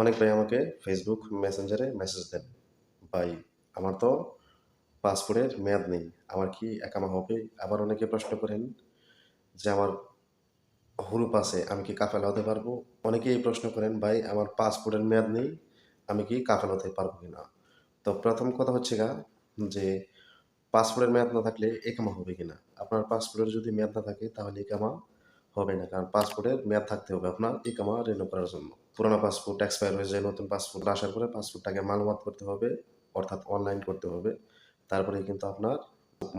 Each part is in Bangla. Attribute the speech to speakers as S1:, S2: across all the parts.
S1: অনেক ভাই আমাকে ফেসবুক মেসেঞ্জারে মেসেজ দেন, ভাই, আমার তো পাসপোর্টের মেয়াদ নেই, আমার কি একামা হবে? আবার অনেকে প্রশ্ন করেন যে, আমার হুরুপ আছে, আমি কি কাফেলা হতে পারব? অনেকে এই প্রশ্ন করেন, ভাই, আমার পাসপোর্টের মেয়াদ নেই, আমি কি কাফেলা হতে পারব কিনা? তো প্রথম কথা হচ্ছে গা যে পাসপোর্টের মেয়াদ না থাকলে একামা হবে কিনা? আপনার পাসপোর্টের যদি মেয়াদ না থাকে, তাহলে একামা হবে না, কারণ পাসপোর্টের মেয়াদ থাকতে হবে আপনার ইকামা রিনিউ করার জন্য। পুরোনো পাসপোর্ট এক্সপায়ার হয়ে যায়, নতুন পাসপোর্ট আসার পরে পাসপোর্টটাকে মালুমাত করতে হবে, অর্থাৎ অনলাইন করতে হবে। তারপরে কিন্তু আপনার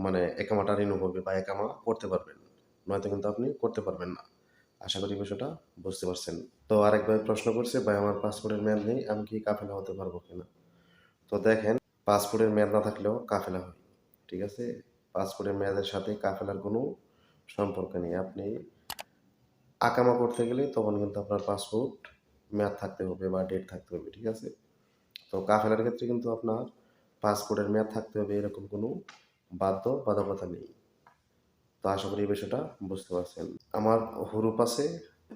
S1: মানে একামাটা রিনিউ হবে বা একামা করতে পারবেন, নয়তো কিন্তু আপনি করতে পারবেন না। আশা করি বিষয়টা বুঝতে পারছেন। তো আরেক ভাই প্রশ্ন করছে, ভাই, আমার পাসপোর্টের মেয়াদ নেই, আমি কি কাফেলা হতে পারব কিনা? তো দেখেন পাসপোর্টের মেয়াদ না থাকলেও কাফেলা হয়, ঠিক আছে? পাসপোর্টের মেয়াদের সাথে কাফেলার কোনো সম্পর্ক নেই। আপনি আকামা করতে গেলে তখন কিন্তু আপনার পাসপোর্ট মেয়াদ থাকতে হবে বা ডেট থাকতে হবে, ঠিক আছে? তো কাফেলার ক্ষেত্রে কিন্তু আপনার পাসপোর্টের মেয়াদ থাকতে হবে, এরকম কোনো বাধ্য বাধকতা নেই। তো আশা করি এই বিষয়টা বুঝতে পারছেন। আমার হুরুপ আছে,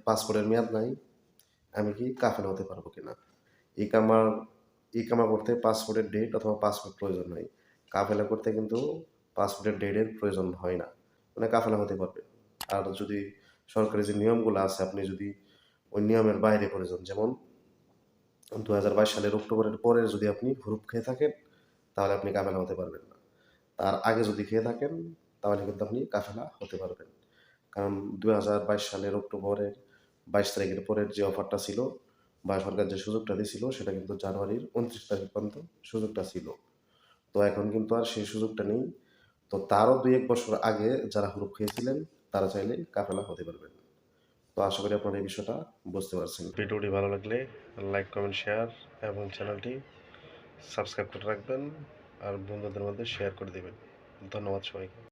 S1: পাসপোর্টের মেয়াদ নাই, আমি কি কাফেলা হতে পারব কিনা? এই কামার, এই কামা করতে পাসপোর্টের ডেট অথবা পাসপোর্ট প্রয়োজন হয় কাফেলা করতে কিন্তু পাসপোর্টের ডেটের প্রয়োজন হয় না। মানে কাফেলা হতে পারবে। আর যদি সরকারি যে নিয়মগুলো আছে, আপনি যদি ওই নিয়মের বাইরে করে যান, যেমন দু হাজার বাইশ সালের অক্টোবরের পরে যদি আপনি হুরুপ খেয়ে থাকেন, তাহলে আপনি কাফেলা হতে পারবেন না। তার আগে যদি খেয়ে থাকেন, তাহলে কিন্তু আপনি কাফেলা হতে পারবেন। কারণ দু হাজার বাইশ সালের অক্টোবরের বাইশ তারিখের পরের যে অফারটা ছিল বা সরকার যে সুযোগটা দিয়েছিল সেটা কিন্তু জানুয়ারির উনত্রিশ তারিখ পর্যন্ত সুযোগটা ছিল। তো এখন কিন্তু আর সেই সুযোগটা নেই। তো তারও দুই এক বছর আগে যারা হুরুপ খেয়েছিলেন তারা চাইলে কাফেলা হতে পারবেন। তো আশা করি আপনারা এই বিষয়টা বুঝতে পারছেন। ভিডিওটি ভালো লাগলে লাইক, কমেন্ট, শেয়ার এবং চ্যানেলটি সাবস্ক্রাইব করে রাখবেন আর বন্ধুদের মধ্যে শেয়ার করে দেবেন। ধন্যবাদ সবাইকে।